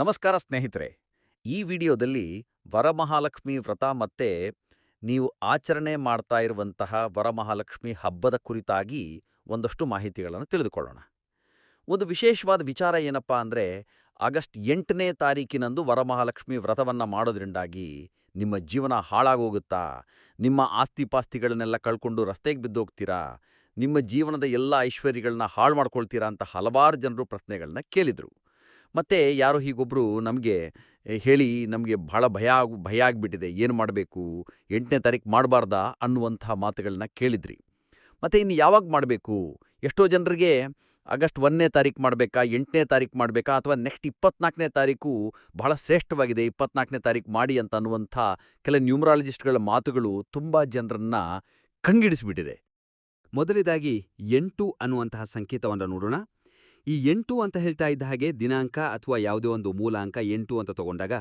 ನಮಸ್ಕಾರ ಸ್ನೇಹಿತರೆ. ಈ ವಿಡಿಯೋದಲ್ಲಿ ವರಮಹಾಲಕ್ಷ್ಮಿ ವ್ರತ ಮತ್ತೆ ನೀವು ಆಚರಣೆ ಮಾಡ್ತಾ ಇರುವಂತಹ ವರಮಹಾಲಕ್ಷ್ಮಿ ಹಬ್ಬದ ಕುರಿತಾಗಿ ಒಂದಷ್ಟು ಮಾಹಿತಿಗಳನ್ನು ತಿಳಿದುಕೊಳ್ಳೋಣ. ಒಂದು ವಿಶೇಷವಾದ ವಿಚಾರ ಏನಪ್ಪ ಅಂದರೆ, ಆಗಸ್ಟ್ ಎಂಟನೇ ತಾರೀಕಿನಂದು ವರಮಹಾಲಕ್ಷ್ಮಿ ವ್ರತವನ್ನು ಮಾಡೋದ್ರಿಂದಾಗಿ ನಿಮ್ಮ ಜೀವನ ಹಾಳಾಗೋಗುತ್ತಾ, ನಿಮ್ಮ ಆಸ್ತಿಪಾಸ್ತಿಗಳನ್ನೆಲ್ಲ ಕಳ್ಕೊಂಡು ರಸ್ತೆಗೆ ಬಿದ್ದೋಗ್ತೀರಾ, ನಿಮ್ಮ ಜೀವನದ ಎಲ್ಲ ಐಶ್ವರ್ಯಗಳನ್ನ ಹಾಳು ಮಾಡ್ಕೊಳ್ತೀರಾ ಅಂತ ಹಲವಾರು ಜನರು ಪ್ರಶ್ನೆಗಳನ್ನ ಕೇಳಿದರು. ಮತ್ತು ಯಾರೋ ಹೀಗೊಬ್ಬರು ನಮಗೆ ಹೇಳಿ ನಮಗೆ ಬಹಳ ಭಯ ಆಗ್, ಭಯ ಆಗಿಬಿಟ್ಟಿದೆ, ಏನು ಮಾಡಬೇಕು, ಎಂಟನೇ ತಾರೀಕು ಮಾಡಬಾರ್ದಾ ಅನ್ನುವಂಥ ಮಾತುಗಳನ್ನ ಕೇಳಿದ್ರಿ. ಮತ್ತು ಇನ್ನು ಯಾವಾಗ ಮಾಡಬೇಕು? ಎಷ್ಟೋ ಜನರಿಗೆ ಆಗಸ್ಟ್ ಒಂದನೇ ತಾರೀಕು ಮಾಡಬೇಕಾ, ಎಂಟನೇ ತಾರೀಕು ಮಾಡಬೇಕಾ ಅಥವಾ ನೆಕ್ಸ್ಟ್ ಇಪ್ಪತ್ನಾಲ್ಕನೇ ತಾರೀಕು ಬಹಳ ಶ್ರೇಷ್ಠವಾಗಿದೆ, ಇಪ್ಪತ್ನಾಲ್ಕನೇ ತಾರೀಕು ಮಾಡಿ ಅಂತ ಅನ್ನುವಂಥ ಕೆಲ ನ್ಯೂಮರಾಲಜಿಸ್ಟ್ಗಳ ಮಾತುಗಳು ತುಂಬ ಜನರನ್ನ ಕಂಗಿಡಿಸಿಬಿಟ್ಟಿದೆ. ಮೊದಲನೇದಾಗಿ ಎಂಟು ಅನ್ನುವಂತಹ ಸಂಕೇತವನ್ನು ನೋಡೋಣ. ಈ ಎಂಟು ಅಂತ ಹೇಳ್ತಾ ಇದ್ದ ಹಾಗೆ ದಿನಾಂಕ ಅಥವಾ ಯಾವುದೇ ಒಂದು ಮೂಲಾಂಕ ಎಂಟು ಅಂತ ತಗೊಂಡಾಗ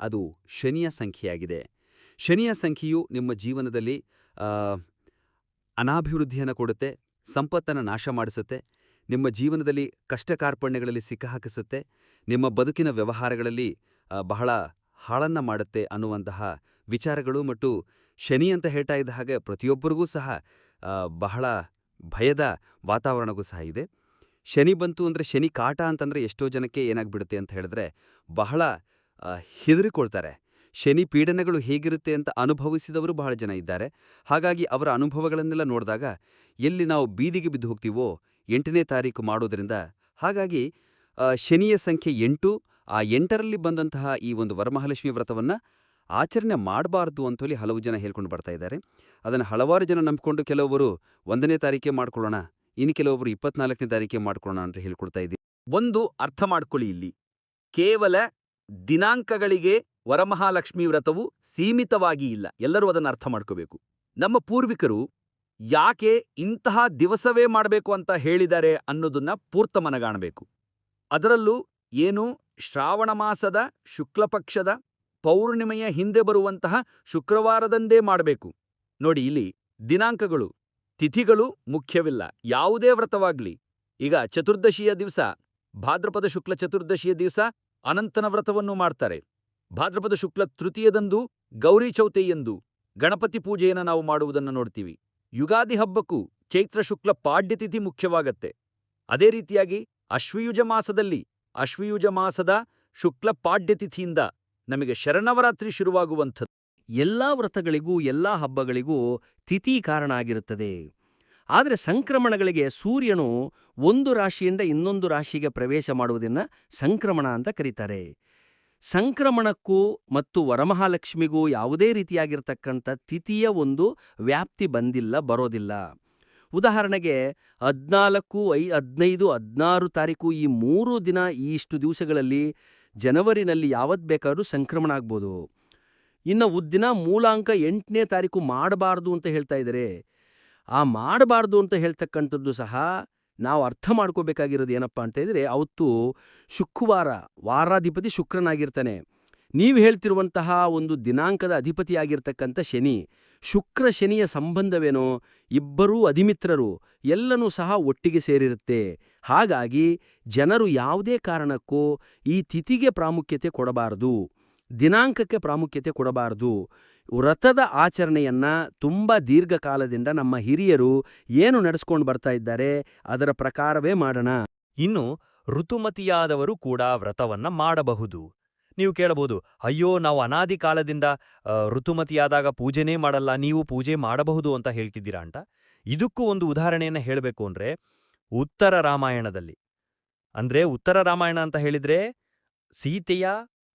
ಅದು ಶನಿಯ ಸಂಖ್ಯೆಯಾಗಿದೆ. ಶನಿಯ ಸಂಖ್ಯೆಯು ನಿಮ್ಮ ಜೀವನದಲ್ಲಿ ಅನಾಭಿವೃದ್ಧಿಯನ್ನು ಕೊಡುತ್ತೆ, ಸಂಪತ್ತನ್ನು ನಾಶ ಮಾಡಿಸುತ್ತೆ, ನಿಮ್ಮ ಜೀವನದಲ್ಲಿ ಕಷ್ಟ ಕಾರ್ಪಣ್ಯಗಳಲ್ಲಿ ಸಿಕ್ಕಹಾಕಿಸುತ್ತೆ ನಿಮ್ಮ ಬದುಕಿನ ವ್ಯವಹಾರಗಳಲ್ಲಿ ಬಹಳ ಹಾಳನ್ನ ಮಾಡುತ್ತೆ ಅನ್ನುವಂತಹ ವಿಚಾರಗಳು ಮತ್ತು ಶನಿ ಅಂತ ಹೇಳ್ತಾ ಇದ್ದ ಹಾಗೆ ಪ್ರತಿಯೊಬ್ಬರಿಗೂ ಸಹ ಬಹಳ ಭಯದ ವಾತಾವರಣಕ್ಕೂ ಸಹ ಇದೆ. ಶನಿ ಬಂತು ಅಂದರೆ ಶನಿ ಕಾಟ ಅಂತಂದರೆ ಎಷ್ಟೋ ಜನಕ್ಕೆ ಏನಾಗ್ಬಿಡುತ್ತೆ ಅಂತ ಹೇಳಿದ್ರೆ ಬಹಳ ಹೆದರಿಕೊಳ್ತಾರೆ. ಶನಿ ಪೀಡನೆಗಳು ಹೇಗಿರುತ್ತೆ ಅಂತ ಅನುಭವಿಸಿದವರು ಬಹಳ ಜನ ಇದ್ದಾರೆ. ಹಾಗಾಗಿ ಅವರ ಅನುಭವಗಳನ್ನೆಲ್ಲ ನೋಡಿದಾಗ ಎಲ್ಲಿ ನಾವು ಬೀದಿಗೆ ಬಿದ್ದು ಹೋಗ್ತೀವೋ ಎಂಟನೇ ತಾರೀಕು ಮಾಡೋದ್ರಿಂದ ಹಾಗಾಗಿ ಶನಿಯ ಸಂಖ್ಯೆ ಎಂಟು, ಆ ಎಂಟರಲ್ಲಿ ಬಂದಂತಹ ಈ ಒಂದು ವರಮಹಾಲಕ್ಷ್ಮಿ ವ್ರತವನ್ನು ಆಚರಣೆ ಮಾಡಬಾರ್ದು ಅಂತೇಳಿ ಹಲವು ಜನ ಹೇಳ್ಕೊಂಡು ಬರ್ತಾ ಇದ್ದಾರೆ. ಅದನ್ನು ಹಲವಾರು ಜನ ನಂಬಿಕೊಂಡು ಕೆಲವರು ಒಂದನೇ ತಾರೀಕೆ ಮಾಡ್ಕೊಳ್ಳೋಣ ಇನ್ನು ಕೆಲವೊಬ್ಬರು ಇಪ್ಪತ್ನಾಲ್ಕನೇ ತಾರೀಕೆ ಮಾಡ್ಕೊಳ್ಳೋಣ ಅಂತ ಹೇಳ್ಕೊಡ್ತಾ ಇದ್ದೀವಿ. ಒಂದು ಅರ್ಥ ಮಾಡ್ಕೊಳ್ಳಿ ಇಲ್ಲಿ. ಕೇವಲ ದಿನಾಂಕಗಳಿಗೆ ವರಮಹಾಲಕ್ಷ್ಮಿ ವ್ರತವು ಸೀಮಿತವಾಗಿ ಇಲ್ಲ. ಎಲ್ಲರೂ ಅದನ್ನು ಅರ್ಥ ಮಾಡ್ಕೋಬೇಕು. ನಮ್ಮ ಪೂರ್ವಿಕರು ಯಾಕೆ ಇಂತಹ ದಿವಸವೇ ಮಾಡಬೇಕು ಅಂತ ಹೇಳಿದ್ದಾರೆ ಅನ್ನೋದನ್ನ ಪೂರ್ತ ಮನಗಾಣಬೇಕು. ಅದರಲ್ಲೂ ಏನು ಶ್ರಾವಣ ಮಾಸದ ಶುಕ್ಲಪಕ್ಷದ ಪೌರ್ಣಿಮೆಯ ಹಿಂದೆ ಬರುವಂತಹ ಶುಕ್ರವಾರದಂದೇ ಮಾಡಬೇಕು. ನೋಡಿ ಇಲ್ಲಿ ದಿನಾಂಕಗಳು. ತಿಥಿಗಳು ಮುಖ್ಯವಿಲ್ಲ. ಯಾವುದೇ ವ್ರತವಾಗ್ಲಿ. ಈಗ ಚತುರ್ದಶಿಯ ದಿವಸ, ಭಾದ್ರಪದ ಶುಕ್ಲ ಚತುರ್ದಶಿಯ ದಿವಸ ಅನಂತನ ವ್ರತವನ್ನು ಮಾಡ್ತಾರೆ. ಭಾದ್ರಪದ ಶುಕ್ಲ ತೃತೀಯದಂದು ಗೌರಿ ಚೌತಿಯಂದು ಗಣಪತಿ ಪೂಜೆಯನ್ನು ನಾವು ಮಾಡುವುದನ್ನು ನೋಡ್ತೀವಿ. ಯುಗಾದಿ ಹಬ್ಬಕ್ಕೂ ಚೈತ್ರ ಶುಕ್ಲ ಪಾಡ್ಯತಿಥಿ ಮುಖ್ಯವಾಗತ್ತೆ. ಅದೇ ರೀತಿಯಾಗಿ ಅಶ್ವಯುಜ ಮಾಸದಲ್ಲಿ, ಅಶ್ವಯುಜ ಮಾಸದ ಶುಕ್ಲ ಪಾಡ್ಯತಿಥಿಯಿಂದ ನಮಗೆ ಶರಣವರಾತ್ರಿ ಶುರುವಾಗುವಂಥದ್ದು. ಎಲ್ಲ ವ್ರತಗಳಿಗೂ, ಎಲ್ಲ ಹಬ್ಬಗಳಿಗೂ ತಿಥಿ ಕಾರಣ ಆಗಿರುತ್ತದೆ. ಆದರೆ ಸಂಕ್ರಮಣಗಳಿಗೆ ಸೂರ್ಯನು ಒಂದು ರಾಶಿಯಿಂದ ಇನ್ನೊಂದು ರಾಶಿಗೆ ಪ್ರವೇಶ ಮಾಡುವುದನ್ನು ಸಂಕ್ರಮಣ ಅಂತ ಕರೀತಾರೆ. ಸಂಕ್ರಮಣಕ್ಕೂ ಮತ್ತು ವರಮಹಾಲಕ್ಷ್ಮಿಗೂ ಯಾವುದೇ ರೀತಿಯಾಗಿರ್ತಕ್ಕಂಥ ತಿಥಿಯ ಒಂದು ವ್ಯಾಪ್ತಿ ಬಂದಿಲ್ಲ, ಬರೋದಿಲ್ಲ. ಉದಾಹರಣೆಗೆ ಹದಿನಾಲ್ಕು ಐ, ಹದಿನೈದು, ಹದಿನಾರು ತಾರೀಕು ಈ ಮೂರು ದಿನ ಈ ಇಷ್ಟು ದಿವಸಗಳಲ್ಲಿ ಜನವರಿನಲ್ಲಿ ಯಾವತ್ತು ಬೇಕಾದರೂ ಸಂಕ್ರಮಣ ಆಗ್ಬೋದು. ಇನ್ನು ಉದ್ದಿನ ಮೂಲಾಂಕ ಎಂಟನೇ ತಾರೀಕು ಮಾಡಬಾರ್ದು ಅಂತ ಹೇಳ್ತಾ ಇದ್ದಾರೆ ಆ ಮಾಡಬಾರ್ದು ಅಂತ ಹೇಳ್ತಕ್ಕಂಥದ್ದು ಸಹ ನಾವು ಅರ್ಥ ಮಾಡ್ಕೋಬೇಕಾಗಿರೋದು ಏನಪ್ಪ ಅಂತ ಇದ್ರೆ ಅವತ್ತು ಶುಕ್ರವಾರ ವಾರಾಧಿಪತಿ ಶುಕ್ರನಾಗಿರ್ತಾನೆ. ನೀವು ಹೇಳ್ತಿರುವಂತಹ ಒಂದು ದಿನಾಂಕದ ಅಧಿಪತಿಯಾಗಿರ್ತಕ್ಕಂಥ ಶನಿ, ಶುಕ್ರ ಶನಿಯ ಸಂಬಂಧವೇನೋ, ಇಬ್ಬರೂ ಅಧಿಮಿತ್ರರು, ಎಲ್ಲನೂ ಸಹ ಒಟ್ಟಿಗೆ ಸೇರಿರುತ್ತೆ. ಹಾಗಾಗಿ ಜನರು ಯಾವುದೇ ಕಾರಣಕ್ಕೂ ಈ ತಿಥಿಗೆ ಪ್ರಾಮುಖ್ಯತೆ ಕೊಡಬಾರದು. ದಿನಾಂಕಕ್ಕೆ ಪ್ರಾಮುಖ್ಯತೆ ಕೊಡಬಾರದು. ವ್ರತದ ಆಚರಣೆಯನ್ನ ತುಂಬ ದೀರ್ಘಕಾಲದಿಂದ ನಮ್ಮ ಹಿರಿಯರು ಏನು ನಡೆಸ್ಕೊಂಡು ಬರ್ತಾ ಇದ್ದಾರೆ ಅದರ ಪ್ರಕಾರವೇ ಮಾಡೋಣ. ಇನ್ನು ಋತುಮತಿಯಾದವರು ಕೂಡ ವ್ರತವನ್ನ ಮಾಡಬಹುದು. ನೀವು ಕೇಳಬಹುದು, ಅಯ್ಯೋ, ನಾವು ಅನಾದಿ ಕಾಲದಿಂದ ಋತುಮತಿಯಾದಾಗ ಪೂಜೆನೇ ಮಾಡಲ್ಲ, ನೀವು ಪೂಜೆ ಮಾಡಬಹುದು ಅಂತ ಹೇಳ್ತಿದ್ದೀರಾ ಅಂತ? ಇದಕ್ಕೂ ಒಂದು ಉದಾಹರಣೆಯನ್ನು ಹೇಳಬೇಕು ಅಂದರೆ, ಉತ್ತರ ರಾಮಾಯಣದಲ್ಲಿ. ಅಂದ್ರೆ ಉತ್ತರ ರಾಮಾಯಣ ಅಂತ ಹೇಳಿದ್ರೆ, ಸೀತೆಯ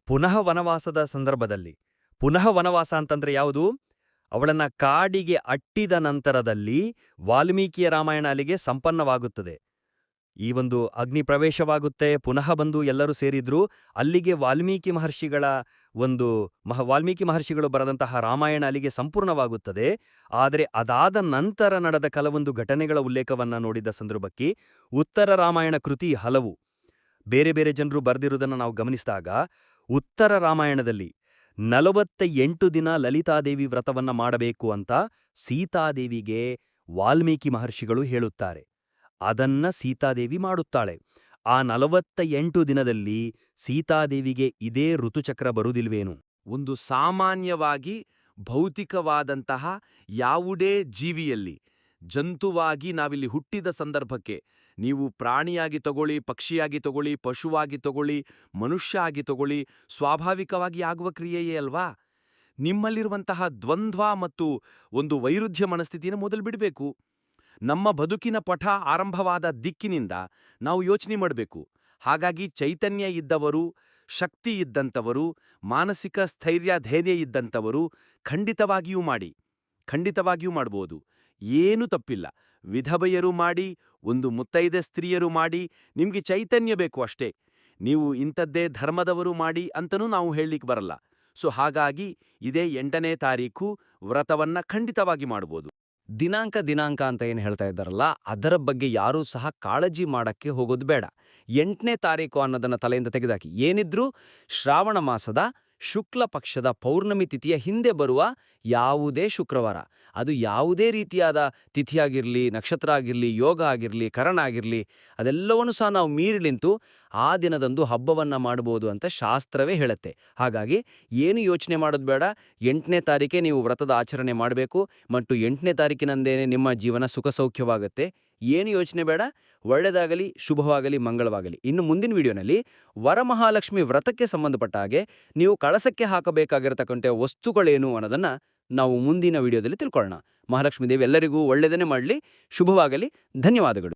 ಪುನಃ ವನವಾಸದ ಸಂದರ್ಭದಲ್ಲಿ. ಪುನಃ ವನವಾಸ ಅಂತಂದ್ರೆ ಯಾವುದು? ಅವಳನ್ನ ಕಾಡಿಗೆ ಅಟ್ಟಿದ ನಂತರದಲ್ಲಿ ವಾಲ್ಮೀಕಿಯ ರಾಮಾಯಣ ಅಲ್ಲಿಗೆ ಸಂಪನ್ನವಾಗುತ್ತದೆ. ಈ ಒಂದು ಅಗ್ನಿ ಪ್ರವೇಶವಾಗುತ್ತೆ, ಪುನಃ ಬಂದು ಎಲ್ಲರೂ ಸೇರಿದ್ರು, ಅಲ್ಲಿಗೆ ವಾಲ್ಮೀಕಿ ಮಹರ್ಷಿಗಳ ಒಂದು ಮಹ, ವಾಲ್ಮೀಕಿ ಮಹರ್ಷಿಗಳು ಬರೆದಂತಹ ರಾಮಾಯಣ ಅಲ್ಲಿಗೆ ಸಂಪೂರ್ಣವಾಗುತ್ತದೆ. ಆದರೆ ಅದಾದ ನಂತರ ನಡೆದ ಕೆಲವೊಂದು ಘಟನೆಗಳ ಉಲ್ಲೇಖವನ್ನ ನೋಡಿದ ಸಂದರ್ಭಕ್ಕೆ ಉತ್ತರ ರಾಮಾಯಣ ಕೃತಿ ಹಲವು. ಬೇರೆ ಬೇರೆ ಜನರು ಬರೆದಿರುವುದನ್ನು ನಾವು ಗಮನಿಸಿದಾಗ ಉತ್ತರ ರಾಮಾಯಣದಲ್ಲಿ ನಲವತ್ತ ಎಂಟು ದಿನ ಲಲಿತಾದೇವಿ ವ್ರತವನ್ನ ಮಾಡಬೇಕು ಅಂತ ಸೀತಾದೇವಿಗೆ ವಾಲ್ಮೀಕಿ ಮಹರ್ಷಿಗಳು ಹೇಳುತ್ತಾರೆ. ಅದನ್ನ ಸೀತಾದೇವಿ ಮಾಡುತ್ತಾಳೆ. ಆ ನಲವತ್ತ ಎಂಟು ದಿನದಲ್ಲಿ ಸೀತಾದೇವಿಗೆ ಇದೇ ಋತುಚಕ್ರ ಬರುವುದಿಲ್ವೇನು? ಒಂದು ಸಾಮಾನ್ಯವಾಗಿ ಭೌತಿಕವಾದಂತಹ ಯಾವುದೇ ಜೀವಿಯಲ್ಲಿ ಜಂತುವಾಗಿ ನಾವಿಲ್ಲಿ ಹುಟ್ಟಿದ ಸಂದರ್ಭಕ್ಕೆ. ನೀವು ಪ್ರಾಣಿಯಾಗಿ ತಗೊಳ್ಳಿ, ಪಕ್ಷಿಯಾಗಿ ತಗೊಳ್ಳಿ, ಪಶುವಾಗಿ ತಗೊಳ್ಳಿ, ಮನುಷ್ಯ ಆಗಿ ತಗೊಳ್ಳಿ, ಸ್ವಾಭಾವಿಕವಾಗಿ ಆಗುವ ಕ್ರಿಯೆಯೇ ಅಲ್ವಾ? ನಿಮ್ಮಲ್ಲಿರುವಂತಹ ದ್ವಂದ್ವ ಮತ್ತು ಒಂದು ವೈರುಧ್ಯ ಮನಸ್ಥಿತಿಯನ್ನು ಮೊದಲು ಬಿಡಬೇಕು. ನಮ್ಮ ಬದುಕಿನ ಪಠ ಆರಂಭವಾದ ದಿಕ್ಕಿನಿಂದ ನಾವು ಯೋಚನೆ ಮಾಡಬೇಕು. ಹಾಗಾಗಿ ಚೈತನ್ಯ ಇದ್ದವರು, ಶಕ್ತಿ ಇದ್ದಂಥವರು, ಮಾನಸಿಕ ಸ್ಥೈರ್ಯ, ಧೈರ್ಯ ಇದ್ದಂಥವರು ಖಂಡಿತವಾಗಿಯೂ ಮಾಡಿ. ಖಂಡಿತವಾಗಿಯೂ ಮಾಡ್ಬೋದು. ಏನೂ ತಪ್ಪಿಲ್ಲ. ವಿಧವೆಯರು ಮಾಡಿ, ಒಂದು ಮುತ್ತೈದೆ ಸ್ತ್ರೀಯರು ಮಾಡಿ, ನಿಮ್ಗೆ ಚೈತನ್ಯ ಬೇಕು ಅಷ್ಟೇ. ನೀವು ಇಂಥದ್ದೇ ಧರ್ಮದವರು ಮಾಡಿ ಅಂತನೂ ನಾವು ಹೇಳಲಿಕ್ಕೆ ಬರಲ್ಲ. ಸೊ ಹಾಗಾಗಿ ಇದೇ ಎಂಟನೇ ತಾರೀಕು ವ್ರತವನ್ನ ಖಂಡಿತವಾಗಿ ಮಾಡ್ಬೋದು. ದಿನಾಂಕ ದಿನಾಂಕ ಅಂತ ಏನು ಹೇಳ್ತಾ ಇದ್ದಾರಲ್ಲ, ಅದರ ಬಗ್ಗೆ ಯಾರೂ ಸಹ ಕಾಳಜಿ ಮಾಡಕ್ಕೆ ಹೋಗೋದು ಬೇಡ. ಎಂಟನೇ ತಾರೀಕು ಅನ್ನೋದನ್ನ ತಲೆಯಿಂದ ತೆಗೆದಾಕಿ. ಏನಿದ್ರೂ ಶ್ರಾವಣ ಮಾಸದ ಶುಕ್ಲ ಪಕ್ಷದ ಪೌರ್ಣಮಿ ತಿಥಿಯ ಹಿಂದೆ ಬರುವ ಯಾವುದೇ ಶುಕ್ರವಾರ. ಅದು ಯಾವುದೇ ರೀತಿಯಾದ ತಿಥಿಯಾಗಿರಲಿ, ನಕ್ಷತ್ರ ಆಗಿರಲಿ, ಯೋಗ ಆಗಿರಲಿ, ಕರಣ ಆಗಿರಲಿ, ಅದೆಲ್ಲವನ್ನೂ ಸಹ ನಾವು ಮೀರಿ ನಿಂತು ಆ ದಿನದಂದು ಹಬ್ಬವನ್ನ ಮಾಡಬಹುದು ಅಂತ ಶಾಸ್ತ್ರವೇ ಹೇಳುತ್ತೆ. ಹಾಗಾಗಿ ಏನು ಯೋಚನೆ ಮಾಡೋದು ಬೇಡ. ಎಂಟನೇ ತಾರೀಕೆ ನೀವು ವ್ರತದ ಆಚರಣೆ ಮಾಡಬೇಕು. ಮತ್ತು ಎಂಟನೇ ತಾರೀಕಿನಂದೇನೆ ನಿಮ್ಮ ಜೀವನ ಸುಖ ಸೌಖ್ಯವಾಗುತ್ತೆ ಏನು ಯೋಚನೆ ಬೇಡ. ಒಳ್ಳೆಯದಾಗಲಿ ಶುಭವಾಗಲಿ, ಮಂಗಳವಾಗಲಿ. ಇನ್ನು ಮುಂದಿನ ವಿಡಿಯೋನಲ್ಲಿ ವರಮಹಾಲಕ್ಷ್ಮಿ ವ್ರತಕ್ಕೆ ಸಂಬಂಧಪಟ್ಟ ಹಾಗೆ ನೀವು ಕಳಸಕ್ಕೆ ಹಾಕಬೇಕಾಗಿರತಕ್ಕಂಥ ವಸ್ತುಗಳೇನು ಅನ್ನೋದನ್ನ ನಾವು ಮುಂದಿನ ವಿಡಿಯೋದಲ್ಲಿ ತಿಳ್ಕೊಳ್ಳೋಣ. ಮಹಾಲಕ್ಷ್ಮೀ ದೇವಿ ಎಲ್ಲರಿಗೂ ಒಳ್ಳೆಯದನ್ನೇ ಮಾಡಲಿ. ಶುಭವಾಗಲಿ. ಧನ್ಯವಾದಗಳು.